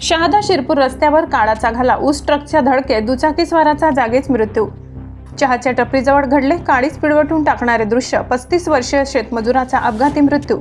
शहादा शिरपूर रस्त्यावर काळाचा घाला ऊस ट्रकच्या धडकेत दुचाकीस्वाराचा जागीच मृत्यू. चहाच्या टपरीजवळ घडले काळीच पिळवटून टाकणारे दृश्य पस्तीस वर्षीय शेतमजुराचा अपघाती मृत्यू.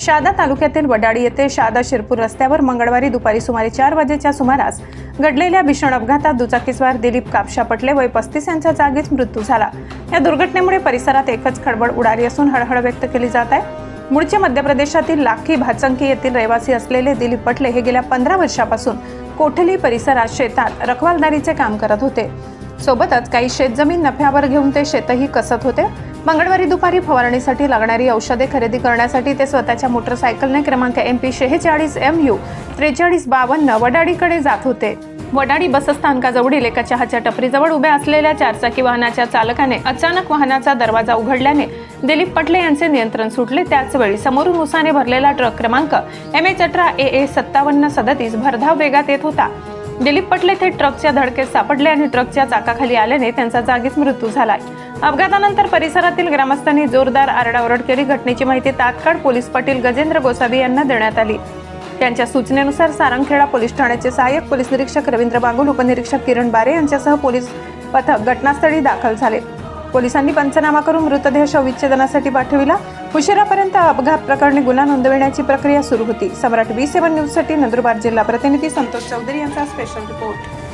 शहादा तालुक्यातील वडाळी येथे शहादा शिरपूर रस्त्यावर मंगळवारी दुपारी सुमारे चार वाजेच्या सुमारास घडलेल्या भीषण अपघातात दुचाकीस्वार दिलीप कापशा पटले वय पस्तीस यांचा जागीच मृत्यू झाला. या दुर्घटनेमुळे परिसरात एकच खळबळ उडाली असून हळहळ व्यक्त केली जात आहे. मूळचे मध्य प्रदेशातील लाखी भाचंकी येथील रहिवासी असलेले दिलीप पटले हे गेल्या पंधरा वर्षापासून कोठली परिसरात शेतात रखवालदारीचे काम करत होते. सोबतच काही शेतजमीन नफ्यावर घेऊन ते शेतही कसत होते. मंगळवारी दुपारी फवारणीसाठी लागणारी औषधे खरेदी करण्यासाठी ते स्वतःच्या मोटरसायकलने क्रमांक एम पी शेहेचाळीस एम यू त्रेचाळीस बावन्न वडाडीकडे जात होते. वडाळी बसस्थानकाजवळील एका चहाच्या टपरीजवळ उभ्या असलेल्या चारचाकी वाहनाच्या चालकाने अचानक वाहनाचा दरवाजा उघडल्याने दिलीप पटले यांचे नियंत्रण सुटले. त्याचवेळी समोरून उसाने भरलेला ट्रक क्रमांक एम एच अठरा ए ए सत्तावन्न सदतीस भरधाव वेगात येत होता. दिलीप पटले थेट ट्रकच्या धडकेत सापडले आणि ट्रकच्या चाकाखाली आल्याने त्यांचा जागीच मृत्यू झाला अपघातानंतर परिसरातील ग्रामस्थांनी जोरदार आरडाओरड केली घटनेची माहिती तात्काळ पोलीस पाटील गजेंद्र गोसावी यांना देण्यात आली. त्यांच्या सूचनेनुसार सारंगखेडा पोलीस ठाण्याचे सहाय्यक पोलीस निरीक्षक रवींद्र बागुल उपनिरीक्षक किरण बारे यांच्यासह पोलीस पथक घटनास्थळी दाखल झाले. पोलिसांनी पंचनामा करून मृतदेह शवविच्छेदनासाठी पाठविला. उशिरापर्यंत अपघात प्रकरणी गुन्हा नोंदविण्याची प्रक्रिया सुरू होती. सम्राट बी सेवन न्यूजसाठी नंदुरबार जिल्हा प्रतिनिधी संतोष चौधरी यांचा स्पेशल रिपोर्ट